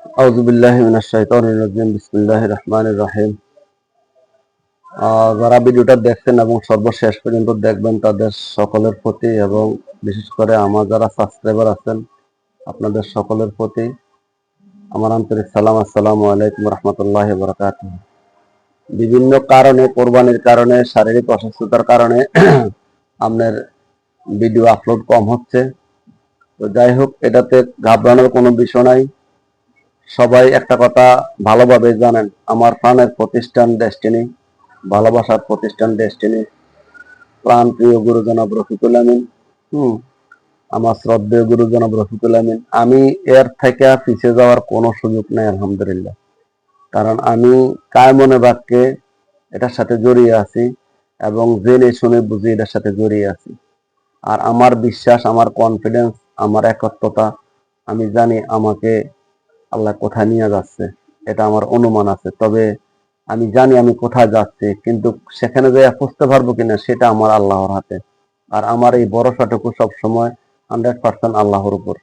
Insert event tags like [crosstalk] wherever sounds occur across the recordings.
আউযু বিল্লাহি মিনাশ শাইতানির রাজিম বিসমিল্লাহির রহমানির রহিম আহ, যারা ভিডিওটা দেখছেন এবং সর্বশেষ পর্যন্ত দেখবেন তাদের সকলের প্রতি এবং বিশেষ করে আমার যারা সাবস্ক্রাইবার আছেন আপনাদের সকলের প্রতি আমার আন্তরিক সালাম আলাইকুম রহমতুল্লাহ বরকাত বিভিন্ন কারণে কোরবানির কারণে শারীরিক অসুস্থতার কারণে [clears throat] আপনার ভিডিও আপলোড কম হচ্ছে। তো যাই হোক এটাতে ঘাবড়ানোর কোনো বিষয় নাই। সবাই একটা কথা ভালোভাবে জানেন, আমার প্রাণের প্রতিষ্ঠান ডেস্টিনি, ভালোবাসার প্রতিষ্ঠান ডেস্টিনি। প্রাণ প্রিয় গুরু জনাব রফিকুল আমিন, হম, আমার শ্রদ্ধেয় গুরু জনাব রফিকুল আমিন। আমি এর থেকে পিছিয়ে যাওয়ার কোনো সুযোগ নেই, আলহামদুলিল্লাহ। কারণ আমি কায় মনে বাক্যে এটার সাথে জড়িয়ে আছি এবং জেনে শুনে বুঝে এটার সাথে জড়িয়ে আছি। আর আমার বিশ্বাস, আমার কনফিডেন্স আমার একত্রতা, আমি জানি আমাকে আল্লাহ কোথায় নিয়ে যাচ্ছে? এটা আমার অনুমান আছে। তবে আমি জানি আমি কোথায় যাচ্ছি, কিন্তু সেখানে যে বুঝতে পারব কিনা সেটা আমার আল্লাহর হাতে। আর আমার এই ভরসাটুকু সব সময় হান্ড্রেড পার্সেন্ট আল্লাহর উপর।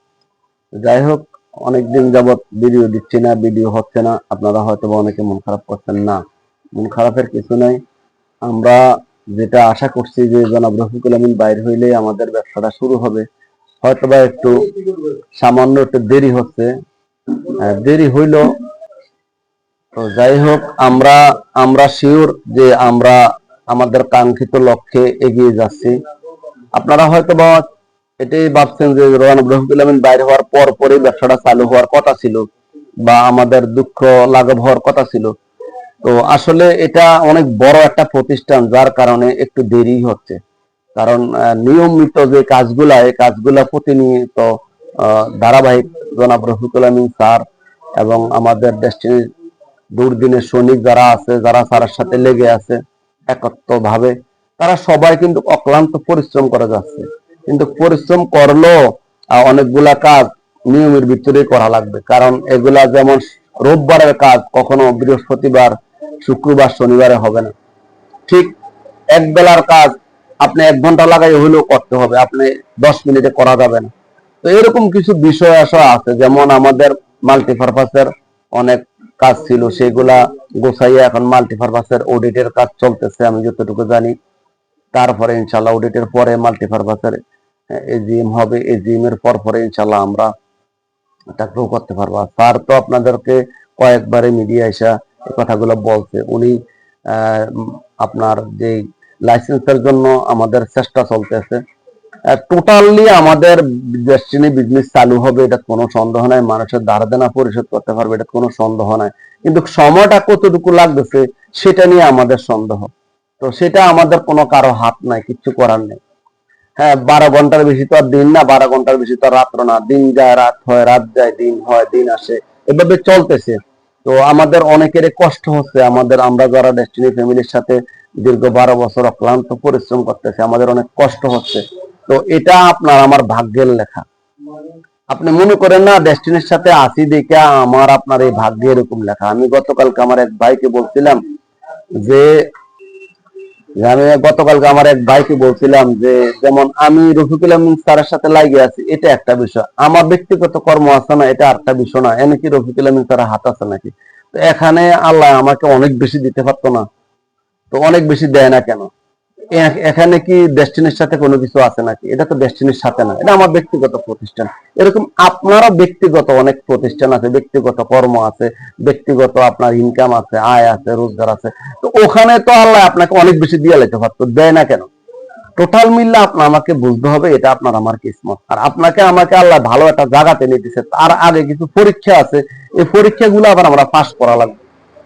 যাই হোক, অনেকদিন যাবত ভিডিও দিচ্ছি না ভিডিও হচ্ছে না। আপনারা হয়তো অনেকে মন খারাপ করছেন। না, মন খারাপের কিছু নাই। আমরা যেটা আশা করছি যে জনাব রফিকুল আমিন বাইর হইলে আমাদের ব্যবসাটা শুরু হবে। হয়তো বা একটু সামান্য একটু দেরি হচ্ছে দেরি হইল। তো যাই হোক, আমরা আমরা শিওর যে আমরা আমাদের কাঙ্ক্ষিত লক্ষ্যে এগিয়ে যাচ্ছি। আপনারা হয়তো বা এটাই ভাবছেন যে রোহান আমিন বাইরে হওয়ার পর পরই ব্যবসাটা চালু হওয়ার কথা ছিল বা আমাদের দুঃখ লাঘব হওয়ার কথা ছিল। তো আসলে এটা অনেক বড় একটা প্রতিষ্ঠান, যার কারণে একটু দেরি হচ্ছে। কারণ নিয়মিত যে কাজগুলা, এই কাজগুলা প্রতিনিয়ত ধারাবাহিক জনাব রফিকুল আমিন স্যার এবং আমাদের ডেস্টিনির দুর্দিনের সৈনিক যারা আছে, যারা স্যারের সাথে লেগে আছে একত্র ভাবে তারা সবাই কিন্তু অক্লান্ত পরিশ্রম করে যাচ্ছে। কিন্তু পরিশ্রম করলেও অনেকগুলা কাজ নিয়মের ভিতরেই করা লাগবে। কারণ এগুলা যেমন রোববারের কাজ, কখনো বৃহস্পতিবার, শুক্রবার, শনিবারে হবে না। ঠিক এক বেলার কাজ, আপনি এক ঘণ্টা লাগাই হলেও করতে হবে। আপনি দশ মিনিটে করা যাবে না। তো এরকম কিছু বিষয় আসা আছে, যেমন আমাদের মাল্টিপারপাসের অনেক কাজ ছিল, সেগুলা গোছাইয়া এখন মাল্টিপারপাসের অডিটের কাজ চলতেছে, আমি যতটুকু জানি। তারপরে ইনশাল্লাহ অডিটের পরে মাল্টিপারপাসের এজিএম হবে এজিএম এর পর পরে ইনশাল্লাহ আমরা এটা গ্রো করতে পারব। স্যার তো আপনাদেরকে কয়েকবারে মিডিয়া এসা এই কথাগুলো বলছে। উনি আপনার যে লাইসেন্সের জন্য আমাদের চেষ্টা চলতেছে টোটালি আমাদের ডেস্টিনি বিজনেস চালু হবে এটা কোনো সন্দেহ নাই। মানুষের ধার দেনা পরিশোধ করতে পারবে এটা কোনো সন্দেহ নাই। কিন্তু সময়টা কতটুকু লাগতেছে, সেটা নিয়ে আমাদের সন্দেহ। তো সেটা আমাদের কোনো কারও হাত নাই, কিচ্ছু করার নেই। হ্যাঁ বারো ঘণ্টার বেশি তো আর দিন না, বারো ঘণ্টার বেশি তো আর রাত্র না। দিন যায়, রাত হয়, রাত যায়, দিন হয়, দিন আসে। এভাবে চলতেছে। তো আমাদের অনেকের কষ্ট হচ্ছে। আমাদের, আমরা যারা ডেস্টিনি ফ্যামিলির সাথে দীর্ঘ বারো বছর অক্লান্ত পরিশ্রম করতেছে, আমাদের অনেক কষ্ট হচ্ছে। তো এটা আপনার আমার ভাগ্যের লেখা। আপনি মনে করেন না ডেস্টিনির সাথে আসি দেখে আমার আপনার এই ভাগ্যে এরকম লেখা। আমি গতকালকে আমার এক ভাইকে বলছিলাম যে, আমি গতকালকে আমার এক ভাইকে বলছিলাম যে, যেমন আমি রফিকুল আমিন স্যারের সাথে লাগে আছি, এটা একটা বিষয়। আমার ব্যক্তিগত কর্ম আছে না, এটা আরেকটা বিষয় না। এনে কি রফিকুল আমিন স্যারের হাত আছে নাকি? তো এখানে আল্লাহ আমাকে অনেক বেশি দিতে পারতো না। তো অনেক বেশি দেয় না কেন? এখানে কি ডেস্টিনির সাথে কোনো কিছু আছে নাকি? এটা তো ডেস্টিনির সাথে না, এটা আমার ব্যক্তিগত প্রতিষ্ঠান। এরকম আপনারও ব্যক্তিগত অনেক প্রতিষ্ঠান আছে, ব্যক্তিগত কর্ম আছে, ব্যক্তিগত আপনার ইনকাম আছে, আয় আছে, রোজগার আছে। তো ওখানে তো আল্লাহ আপনাকে অনেক বেশি দিয়ে লাইতে পারতো দেয় না কেন? টোটাল মিললে আপনার আমাকে বুঝতে হবে, এটা আপনার আমার কিসমত। আর আপনাকে আমাকে আল্লাহ ভালো একটা জায়গাতে নিতেছে তার আগে কিছু পরীক্ষা আছে, এই পরীক্ষাগুলো আবার আমরা পাশ করা লাগবে।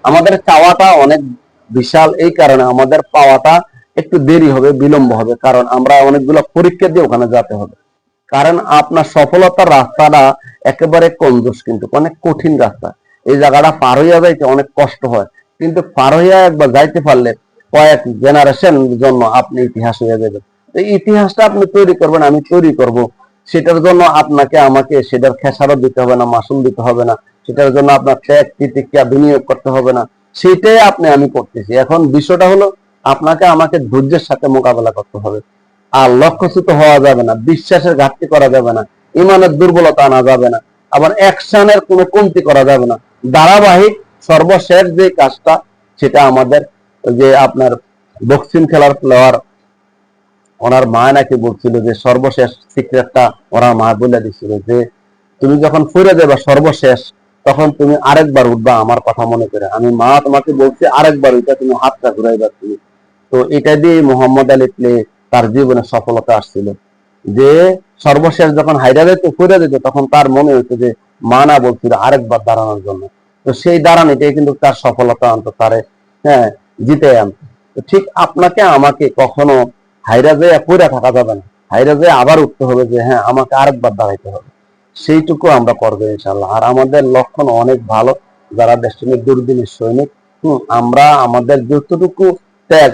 আমাদের চাওয়াটা অনেক বিশাল, এই কারণে আমাদের পাওয়াটা একটু দেরি হবে, বিলম্ব হবে, কারণ আমরা অনেকগুলো পরীক্ষা দিয়ে ওখানে যেতে হবে। কারণ আপনার সফলতার রাস্তাটা একেবারে কঞ্জুস কিন্তু, অনেক কঠিন রাস্তা। এই জায়গাটা পার হইয়া যাইতে অনেক কষ্ট হয়। কিন্তু পার হইয়া একবার যাইতে পারলে কয়েক জেনারেশন জন্য আপনি ইতিহাস হয়ে যাবেন এই ইতিহাসটা আপনি তৈরি করবেন, আমি তৈরি করব। সেটার জন্য আপনাকে, আমাকে সেটার খেসারত দিতে হবে না, মাসুল দিতে হবে না। সেটার জন্য আপনার ত্যাগ প্রতিক্রিয়া বিনিয়োগ করতে হবে না। সেটাই আপনি, আমি করতেছি। এখন বিষয়টা হলো আপনাকে আমাকে ধৈর্যের সাথে মোকাবেলা করতে হবে। আর লক্ষ্যচ্যুত হওয়া যাবে না, বিশ্বাসের ঘাটতি করা যাবে না, ইমানের দুর্বলতা আনা যাবে না, আবার অ্যাকশনের কোনো কমতি করা যাবে না। ধারাবাহিক, সর্বশেষ যে কাজটা, সেটা আমাদের যে আপনার বক্সিং খেলার প্লেয়ার ওনার মা নাকি বলছিল যে, সর্বশেষ সিক্রেটটা ওনার মা বলে দিছিল যে, তুমি যখন ফুরে যাবে সর্বশেষ, তখন তুমি আরেকবার উঠবা আমার কথা মনে করে। আমি মা তোমাকে বলছি আরেকবার ওইটা তুমি হাতটা ঘুরাইবা তুমি। তো এটা দিয়ে মোহাম্মদ আলী প্লে তার জীবনে সফলতা আসছিল। যে সর্বশেষ যখন হাইরা যেত ফিরে যেত তখন তার মনে হইতো যে, মা না বলছিল আরেকবার দাঁড়ানোর জন্য। তো সেই দাঁড়ানিটাই কিন্তু তার সফলতা আনতো তারে হ্যাঁ জিতে আনতো ঠিক আপনাকে আমাকে কখনো হাইরা যেয়ে পড়ে থাকা যাবে না। হাইরা যেয়ে আবার উঠতে হবে যে হ্যাঁ আমাকে আরেকবার দাঁড়াইতে হবে। সেইটুকু আমরা করব ইনশাল্লাহ আর আমাদের লক্ষণ অনেক ভালো, যারা দেশের দুর্দিনের সৈনিক, হম, আমরা আমাদের যতটুকু ত্যাগ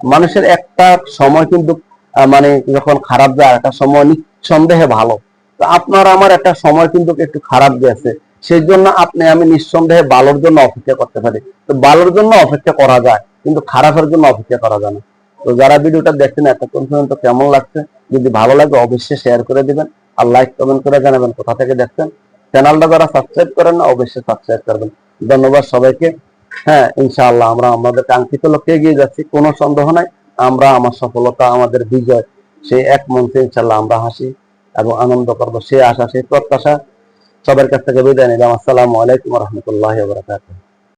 মানুষের একটা সময় কিন্তু মানে যখন খারাপ যায় একটা সময় নিঃসন্দেহে ভালো। তো আপনার আমার একটা সময় কিন্তু একটু খারাপ গেছে সেই জন্য আপনি, আমি নিঃসন্দেহে ভালোর জন্য অপেক্ষা করতে পারি। তো ভালোর জন্য অপেক্ষা করা যায়, কিন্তু খারাপের জন্য অপেক্ষা করা যায় না। তো যারা ভিডিওটা দেখছেন এতক্ষণ পর্যন্ত কেমন লাগছে? যদি ভালো লাগে, অবশ্যই শেয়ার করে দিবেন আর লাইক কমেন্ট করে জানাবেন কোথা থেকে দেখছেন। চ্যানেলটা যারা সাবস্ক্রাইব করেন না, অবশ্যই সাবস্ক্রাইব করবেন। ধন্যবাদ সবাইকে। হ্যাঁ ইনশাআল্লাহ আমরা আমাদের কাঙ্ক্ষিত লক্ষ্যে এগিয়ে যাচ্ছি, কোনো সন্দেহ নাই। আমরা আমার সফলতা, আমাদের বিজয়, সে এক মন্ত্রে ইনশাল্লাহ আমরা হাসি এবং আনন্দ করব, সে আশা সেই প্রত্যাশা। সবার কাছ থেকে বিদায় নিলাম। আসসালামু আলাইকুম রহমতুল্লাহ